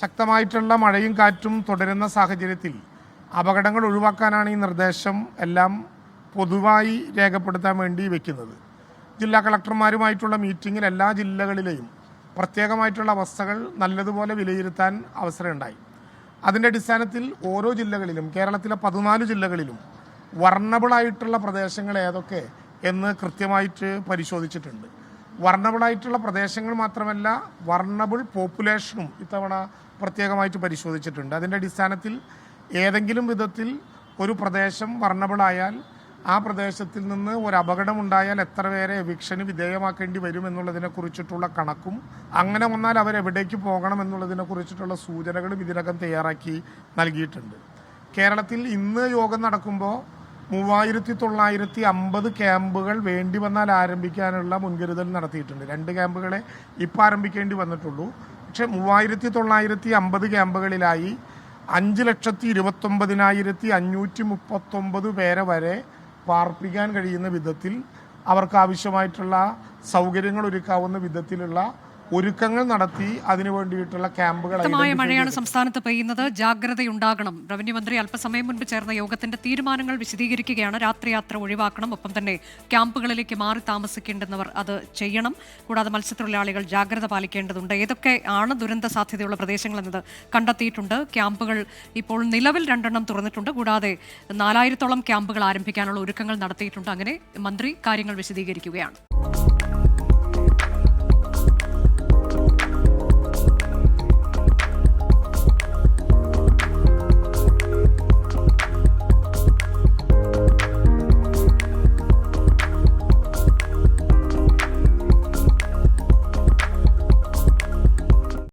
ശക്തമായിട്ടുള്ള മഴയും കാറ്റും തുടരുന്ന സാഹചര്യത്തിൽ അപകടങ്ങൾ ഒഴിവാക്കാനാണ് ഈ നിർദ്ദേശം എല്ലാം പൊതുവായി രേഖപ്പെടുത്താൻ വേണ്ടി വെക്കുന്നത്. ജില്ലാ കളക്ടർമാരുമായിട്ടുള്ള മീറ്റിങ്ങിൽ എല്ലാ ജില്ലകളിലെയും പ്രത്യേകമായിട്ടുള്ള അവസ്ഥകൾ നല്ലതുപോലെ വിലയിരുത്താൻ അവസരമുണ്ടായി. അതിന്റെ അടിസ്ഥാനത്തിൽ ഓരോ ജില്ലകളിലും കേരളത്തിലെ പതിനാല് ജില്ലകളിലും വർണബിളായിട്ടുള്ള പ്രദേശങ്ങൾ ഏതൊക്കെ എന്ന് കൃത്യമായിട്ട് പരിശോധിച്ചിട്ടുണ്ട്. വർണബിളായിട്ടുള്ള പ്രദേശങ്ങൾ മാത്രമല്ല വർണബിൾ പോപ്പുലേഷനും ഇത്തവണ പ്രത്യേകമായിട്ട് പരിശോധിച്ചിട്ടുണ്ട്. അതിന്റെ അടിസ്ഥാനത്തിൽ ഏതെങ്കിലും വിധത്തിൽ ഒരു പ്രദേശം വർണബിളായാൽ ആ പ്രദേശത്തിൽ നിന്ന് ഒരു അപകടമുണ്ടായാൽ എത്ര പേരെ എവിക്ഷന് വിധേയമാക്കേണ്ടി വരും എന്നുള്ളതിനെ കുറിച്ചിട്ടുള്ള കണക്കും അങ്ങനെ വന്നാൽ അവരെവിടേക്ക് പോകണം എന്നുള്ളതിനെ കുറിച്ചിട്ടുള്ള സൂചനകളും ഇതിനകം തയ്യാറാക്കി നൽകിയിട്ടുണ്ട്. കേരളത്തിൽ ഇന്ന് യോഗം നടക്കുമ്പോൾ മൂവായിരത്തി തൊള്ളായിരത്തി അമ്പത് ക്യാമ്പുകൾ വേണ്ടി വന്നാൽ ആരംഭിക്കാനുള്ള മുൻകരുതൽ നടത്തിയിട്ടുണ്ട്. രണ്ട് ക്യാമ്പുകളെ ഇപ്പം ആരംഭിക്കേണ്ടി വന്നിട്ടുള്ളൂ. പക്ഷേ മൂവായിരത്തി തൊള്ളായിരത്തി അമ്പത് ക്യാമ്പുകളിലായി അഞ്ച് ലക്ഷത്തി ഇരുപത്തൊമ്പതിനായിരത്തി അഞ്ഞൂറ്റി മുപ്പത്തൊമ്പത് പേരെ വരെ പാർപ്പിക്കാൻ കഴിയുന്ന വിധത്തിൽ അവർക്ക് ആവശ്യമായിട്ടുള്ള സൗകര്യങ്ങൾ ഒരുക്കാവുന്ന വിധത്തിലുള്ള ഒരുക്കങ്ങൾ നടത്തി അതിനു വേണ്ടിയിട്ടുള്ള ക്യാമ്പുകൾ മഴയാണ് സംസ്ഥാനത്ത് പെയ്യുന്നത്. ജാഗ്രതയുണ്ടാകണം. റവന്യൂ മന്ത്രി അല്പസമയം മുൻപ് ചേർന്ന യോഗത്തിന്റെ തീരുമാനങ്ങൾ വിശദീകരിക്കുകയാണ്. രാത്രിയാത്ര ഒഴിവാക്കണം. ഒപ്പം തന്നെ ക്യാമ്പുകളിലേക്ക് മാറി താമസിക്കേണ്ടുന്നവർ അത് ചെയ്യണം. കൂടാതെ മത്സ്യത്തൊഴിലാളികൾ ജാഗ്രത പാലിക്കേണ്ടതുണ്ട്. ഏതൊക്കെ ആണ് ദുരന്ത സാധ്യതയുള്ള പ്രദേശങ്ങൾ എന്നത് കണ്ടെത്തിയിട്ടുണ്ട്. ക്യാമ്പുകൾ ഇപ്പോൾ നിലവിൽ രണ്ടെണ്ണം തുറന്നിട്ടുണ്ട്. കൂടാതെ നാലായിരത്തോളം ക്യാമ്പുകൾ ആരംഭിക്കാനുള്ള ഒരുക്കങ്ങൾ നടത്തിയിട്ടുണ്ട്. അങ്ങനെ മന്ത്രി കാര്യങ്ങൾ വിശദീകരിക്കുകയാണ്.